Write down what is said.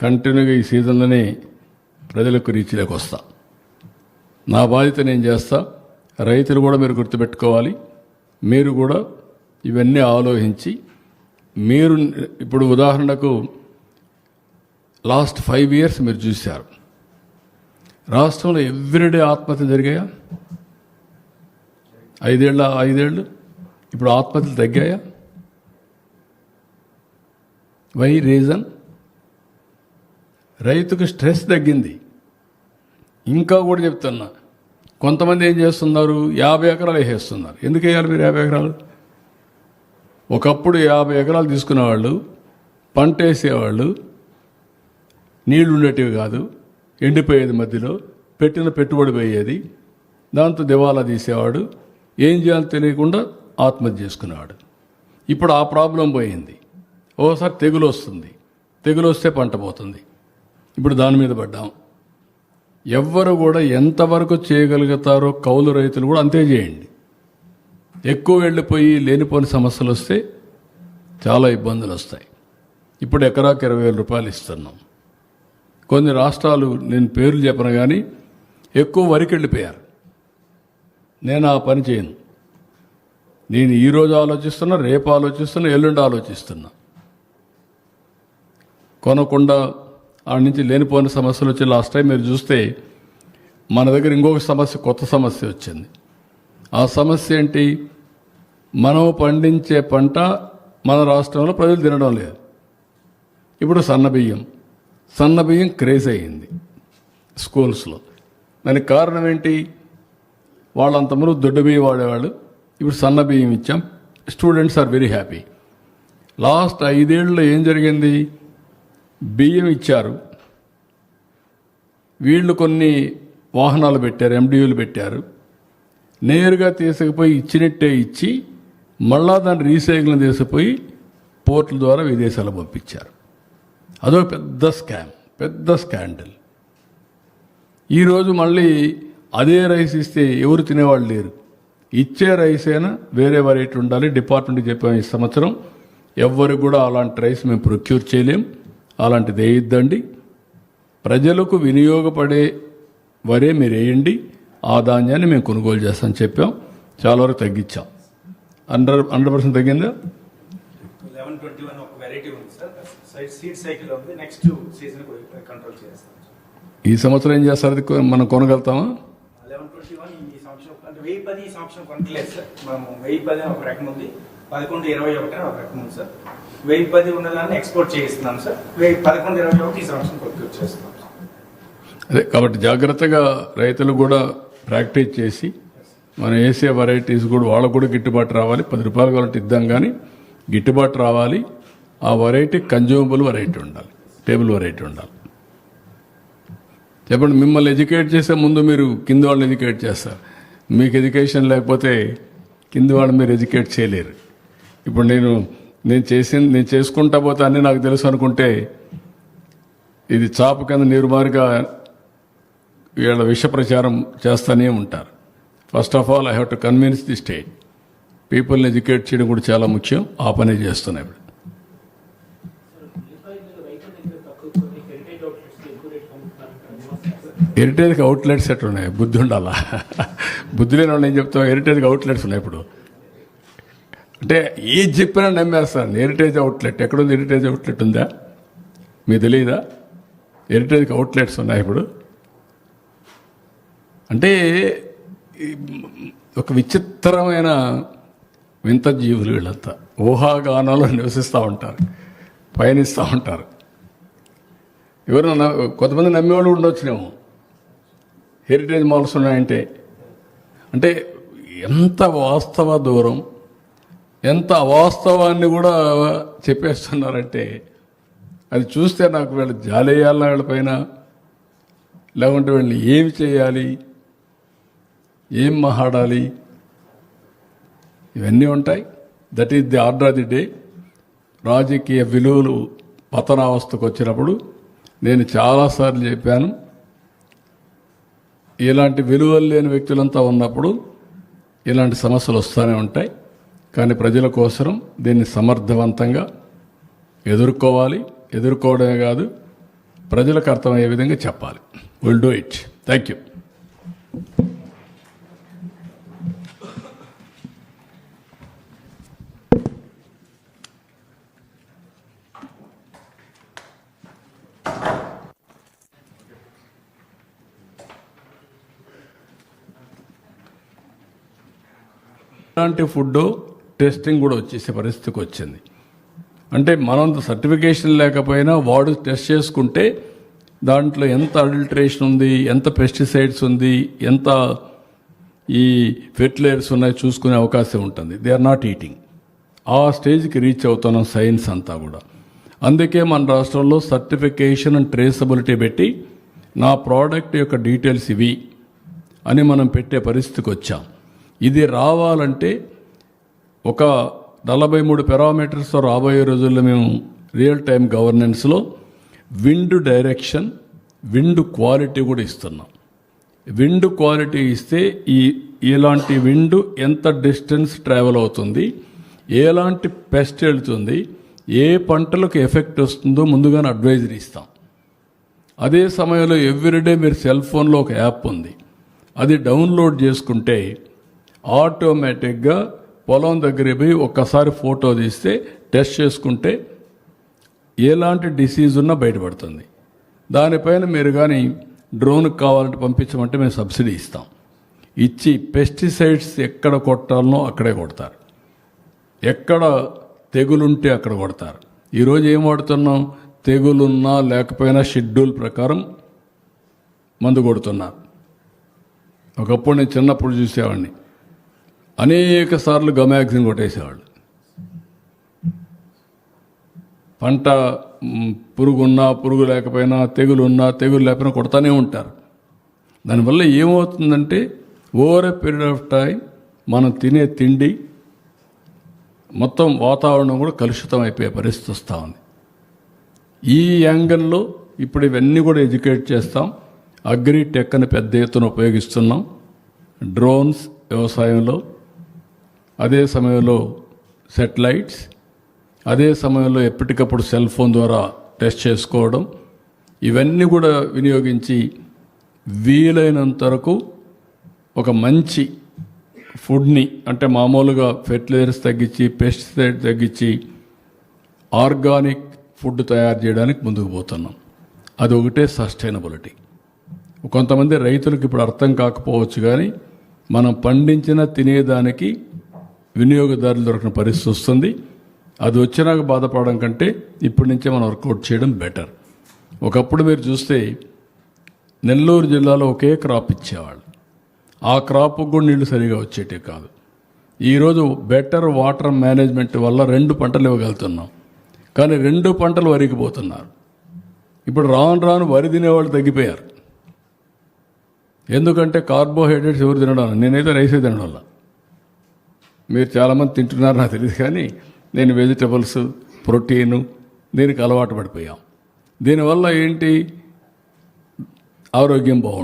కంటిన్యూగా ఈ సీజన్లోనే ప్రజలకు రీచ్లోకి వస్తా. నా బాధ్యత నేను చేస్తా. రైతులు కూడా మీరు గుర్తుపెట్టుకోవాలి. మీరు కూడా ఇవన్నీ ఆలోచించి మీరు ఇప్పుడు ఉదాహరణకు లాస్ట్ ఫైవ్ ఇయర్స్ మీరు చూశారు. రాష్ట్రంలో ఎవ్రీడే ఆత్మహత్య జరిగాయా? ఐదేళ్ళ ఐదేళ్ళు ఇప్పుడు ఆత్మహత్యలు తగ్గాయా? Why reason? రైతుకు స్ట్రెస్ తగ్గింది. ఇంకా కూడా చెప్తున్నా కొంతమంది ఏం చేస్తున్నారు? యాభై ఎకరాలు వేసేస్తున్నారు. ఎందుకు వేయాలి మీరు యాభై ఎకరాలు? ఒకప్పుడు యాభై ఎకరాలు తీసుకునేవాళ్ళు పంట వేసేవాళ్ళు నీళ్ళు ఉండేటివి కాదు ఎండిపోయేది మధ్యలో పెట్టిన పెట్టుబడి పోయేది. దాంతో దివాలా తీసేవాడు ఏం చేయాలో తెలియకుండా ఆత్మహత్య చేసుకునేవాడు. ఇప్పుడు ఆ ప్రాబ్లం పోయింది. ఓసారి తెగులు వస్తుంది. తెగులు వస్తే పంట పోతుంది. ఇప్పుడు దాని మీద పడ్డాం. ఎవ్వరు కూడా ఎంతవరకు చేయగలుగుతారో కౌలు రైతులు కూడా అంతే చేయండి. ఎక్కువ వెళ్ళిపోయి లేనిపోని సమస్యలు వస్తే చాలా ఇబ్బందులు వస్తాయి. ఇప్పుడు ఎకరాకి ఇరవై వేల రూపాయలు ఇస్తున్నాం. కొన్ని రాష్ట్రాలు నేను పేర్లు చెప్పను కానీ ఎక్కువ వరికి వెళ్ళిపోయారు. నేను ఆ పని చేయను. నేను ఈరోజు ఆలోచిస్తున్నా రేపు ఆలోచిస్తున్నా ఎల్లుండి ఆలోచిస్తున్నా. కొనకుండా ఆడ నుంచి లేనిపోని సమస్యలు వచ్చి లాస్ట్ టైం మీరు చూస్తే మన దగ్గర ఇంకొక సమస్య కొత్త సమస్య వచ్చింది. ఆ సమస్య ఏంటి? మనం పండించే పంట మన రాష్ట్రంలో ప్రజలు తినడం లేదు. ఇప్పుడు సన్నబియ్యం సన్నబియ్యం క్రేజ్ అయ్యింది స్కూల్స్లో దానికి కారణం ఏంటి? వాళ్ళంతమంది దొడ్డు బియ్యం వాడేవాళ్ళు. ఇప్పుడు సన్న బియ్యం ఇచ్చాం. Students are very happy last ఐదేళ్ళలో ఏం జరిగింది? బియ్యం ఇచ్చారు. వీళ్ళు కొన్ని వాహనాలు పెట్టారు ఎండియూలు పెట్టారు. నేరుగా తీసుకుపోయి ఇచ్చినట్టే ఇచ్చి మళ్ళా దాన్ని రీసైక్లింగ్ తీసుకుపోయి పోర్టుల ద్వారా విదేశాలకు పంపించారు. అదో పెద్ద స్కామ్ పెద్ద స్కాండల్. ఈరోజు మళ్ళీ అదే రైస్ ఇస్తే ఎవరు తినేవాళ్ళు లేరు. ఇచ్చే రైస్ అయినా వేరే వెరైటీ ఉండాలి. డిపార్ట్మెంట్ చెప్పాము ఈ సంవత్సరం ఎవ్వరు కూడా అలాంటి రైస్ మేము ప్రొక్యూర్ చేయలేం. అలాంటిది వేయొద్దండి ప్రజలకు వినియోగపడే వరే మీరు వేయండి ఆ ధాన్యాన్ని మేము కొనుగోలు చేస్తామని చెప్పాం. చాలా వరకు తగ్గించాం. హండ్రెడ్ హండ్రెడ్ పర్సెంట్ తగ్గిందా? ఈ సంవత్సరం ఏం చేస్తారు? అది మనం కొనగలుగుతామా? లెవెన్ ట్వంటీ వన్ ఈ సంవత్సరం అంటే వెయ్యి పది ఈ సంవత్సరం కొనట్లేదు సార్. మనము వెయ్యి పది అని ఒక రకం ఉంది. పదకొండు ఇరవై ఒకటి అని ఒక రకం ఉంది సార్. వెయ్యి పది ఉన్నదాన్ని ఎక్స్పోర్ట్ చేయిస్తున్నాం సార్ వెయ్యి పదకొండు ఇరవై ఒకటి ఈ సంవత్సరం ప్రొక్యూర్ చేస్తున్నాం. అదే కాబట్టి జాగ్రత్తగా రైతులు కూడా ప్రాక్టీస్ చేసి మనం వేసే వెరైటీస్ కూడా వాళ్ళకు కూడా గిట్టుబాటు రావాలి. పది రూపాయలు కావాలంటే ఇద్దాం కానీ గిట్టుబాటు రావాలి. ఆ వెరైటీ కన్జ్యూమబుల్ వెరైటీ ఉండాలి. టేబుల్ వెరైటీ ఉండాలి. చెప్పండి మిమ్మల్ని ఎడ్యుకేట్ చేసే ముందు మీరు కింద వాళ్ళని ఎడ్యుకేట్ చేస్తారు. మీకు ఎడ్యుకేషన్ లేకపోతే కింద వాళ్ళని మీరు ఎడ్యుకేట్ చేయలేరు. ఇప్పుడు నేను నేను చేసింది నేను చేసుకుంటా పోతే అన్నీ నాకు తెలుసు అనుకుంటే ఇది చాప కింద నీరుమారుగా వీళ్ళ విష ప్రచారం చేస్తూనే ఉంటారు. First of all I have to convince the state పీపుల్ని ఎడ్యుకేట్ చేయడం కూడా చాలా ముఖ్యం. ఆ పనే చేస్తున్నాయి ఇప్పుడు. హెరిటేజ్కి అవుట్లెట్స్ ఎట్లున్నాయి? బుద్ధి ఉండాలా? బుద్ధి లేని వాళ్ళు ఏం చెప్తాం హెరిటేజ్కి అవుట్లెట్స్ ఉన్నాయి ఇప్పుడు. అంటే ఏది చెప్పినా నమ్మేస్తాను హెరిటేజ్ అవుట్లెట్ ఎక్కడుంది హెరిటేజ్ అవుట్లెట్ ఉందా? మీకు తెలియదా హెరిటేజ్కి అవుట్లెట్స్ ఉన్నాయి ఇప్పుడు. అంటే ఒక విచిత్రమైన వింత జీవులు వీళ్ళంతా. ఊహాగానంలో నివసిస్తూ ఉంటారు. పయనిస్తూ ఉంటారు. ఎవరైనా కొంతమంది నమ్మేవాళ్ళు ఉండొచ్చునేమో. హెరిటేజ్ మాల్స్ ఉన్నాయంటే. అంటే ఎంత వాస్తవ దూరం ఎంత అవాస్తవాన్ని కూడా చెప్పేస్తున్నారంటే అది చూస్తే నాకు వీళ్ళు జాలేయాల వీళ్ళపైన లేకుంటే వీళ్ళని ఏమి చేయాలి ఏం మహాడాలి ఇవన్నీ ఉంటాయి. That is the order of the day రాజకీయ విలువలు పతనావస్థకు వచ్చినప్పుడు నేను చాలాసార్లు చెప్పాను ఇలాంటి విలువలు లేని వ్యక్తులంతా ఉన్నప్పుడు ఇలాంటి సమస్యలు వస్తూనే ఉంటాయి. కానీ ప్రజల కోసం దీన్ని సమర్థవంతంగా ఎదుర్కోవాలి. ఎదుర్కోవడమే కాదు ప్రజలకు అర్థమయ్యే విధంగా చెప్పాలి. Will do it thank you ఇలాంటి ఫుడ్ టెస్టింగ్ కూడా వచ్చేసే పరిస్థితికి వచ్చింది. అంటే మనంత సర్టిఫికేషన్ లేకపోయినా వాడు టెస్ట్ చేసుకుంటే దాంట్లో ఎంత అడల్ట్రేషన్ ఉంది ఎంత పెస్టిసైడ్స్ ఉంది ఎంత ఈ ఫెర్టిలైజర్స్ ఉన్నాయి చూసుకునే అవకాశం ఉంటుంది. దే ఆర్ నాట్ ఈటింగ్ ఆ స్టేజ్కి రీచ్ అవుతున్నాం సైన్స్ అంతా కూడా. అందుకే మన రాష్ట్రంలో సర్టిఫికేషన్ అండ్ ట్రేసబిలిటీ పెట్టి నా ప్రోడక్ట్ యొక్క డీటెయిల్స్ ఇవి అని మనం పెట్టే పరిస్థితికి వచ్చాం. ఇది రావాలంటే ఒక నలభై మూడు పారామీటర్స్ రాబోయే రోజుల్లో మేము రియల్ టైం గవర్నెన్స్లో విండ్ డైరెక్షన్ విండ్ క్వాలిటీ కూడా ఇస్తున్నాం. విండ్ క్వాలిటీ ఇస్తే ఈ ఇలాంటి విండ్ ఎంత డిస్టెన్స్ ట్రావెల్ అవుతుంది ఎలాంటి పెస్ట్ వెళ్తుంది ఏ పంటలకు ఎఫెక్ట్ వస్తుందో ముందుగానే అడ్వైజరీ ఇస్తాం. అదే సమయంలో ఎవ్రీడే మీరు సెల్ ఫోన్లో ఒక యాప్ ఉంది. అది డౌన్లోడ్ చేసుకుంటే ఆటోమేటిక్గా పొలం దగ్గర పోయి ఒక్కసారి ఫోటో తీస్తే టెస్ట్ చేసుకుంటే ఎలాంటి డిసీజ్ ఉన్నా బయటపడుతుంది. దానిపైన మీరు కానీ డ్రోన్కి కావాలంటే పంపించమంటే మేము సబ్సిడీ ఇస్తాం. ఇచ్చి పెస్టిసైడ్స్ ఎక్కడ కొట్టాలనో అక్కడే కొడతారు. ఎక్కడ తెగులుంటే అక్కడ కొడతారు. ఈరోజు ఏం వాడుతున్నాం? తెగులున్నా లేకపోయినా షెడ్యూల్ ప్రకారం మందు కొడుతున్నారు. ఒకప్పుడు నేను చిన్నప్పుడు చూసేవాడిని. అనేక సార్లు గమాక్సిన్ కొట్టేసేవాళ్ళు. పంట పురుగున్నా పురుగు లేకపోయినా తెగులున్నా తెగులు లేకపోయినా కొడతానే ఉంటారు. దానివల్ల ఏమవుతుందంటే over a period of time మనం తినే తిండి మొత్తం వాతావరణం కూడా కలుషితం అయిపోయే పరిస్థితి వస్తూ ఉంది. ఈ యాంగిల్లో ఇప్పుడు ఇవన్నీ కూడా ఎడ్యుకేట్ చేస్తాం. అగ్రిటెక్ అని పెద్ద ఎత్తున ఉపయోగిస్తున్నాం. డ్రోన్స్ వ్యవసాయంలో అదే సమయంలో సెటిలైట్స్ అదే సమయంలో ఎప్పటికప్పుడు సెల్ ఫోన్ ద్వారా టెస్ట్ చేసుకోవడం ఇవన్నీ కూడా వినియోగించి వీలైనంత వరకు ఒక మంచి ఫుడ్ని అంటే మామూలుగా ఫెర్టిలైజర్స్ తగ్గించి పెస్టిసైడ్ తగ్గించి ఆర్గానిక్ ఫుడ్ తయారు చేయడానికి ముందుకు పోతున్నాం. అది ఒకటే సస్టైనబిలిటీ. కొంతమంది రైతులకు ఇప్పుడు అర్థం కాకపోవచ్చు కానీ మనం పండించిన తినేదానికి వినియోగదారులు దొరికిన పరిస్థితి వస్తుంది. అది వచ్చినాక బాధపడడం కంటే ఇప్పటి నుంచే మనం వర్కౌట్ చేయడం బెటర్. ఒకప్పుడు మీరు చూస్తే నెల్లూరు జిల్లాలో ఒకే క్రాప్ ఇచ్చేవాళ్ళు. ఆ క్రాప్కు కూడా నీళ్ళు సరిగా వచ్చేటివి కాదు. ఈరోజు బెటర్ వాటర్ మేనేజ్మెంట్ వల్ల రెండు పంటలు ఇవ్వగలుగుతున్నాం. కానీ రెండు పంటలు వరికి పోతున్నారు. ఇప్పుడు రాను రాను వరి తినేవాళ్ళు తగ్గిపోయారు. ఎందుకంటే కార్బోహైడ్రేట్స్ ఎవరు తినడం? నేనైతే రైసే తినడం వల్ల. మీరు చాలామంది తింటున్నారు నాకు తెలియదు కానీ నేను వెజిటబుల్స్ ప్రోటీను దీనికి అలవాటు పడిపోయాం. దీనివల్ల ఏంటి? ఆరోగ్యం బాగుంటుంది.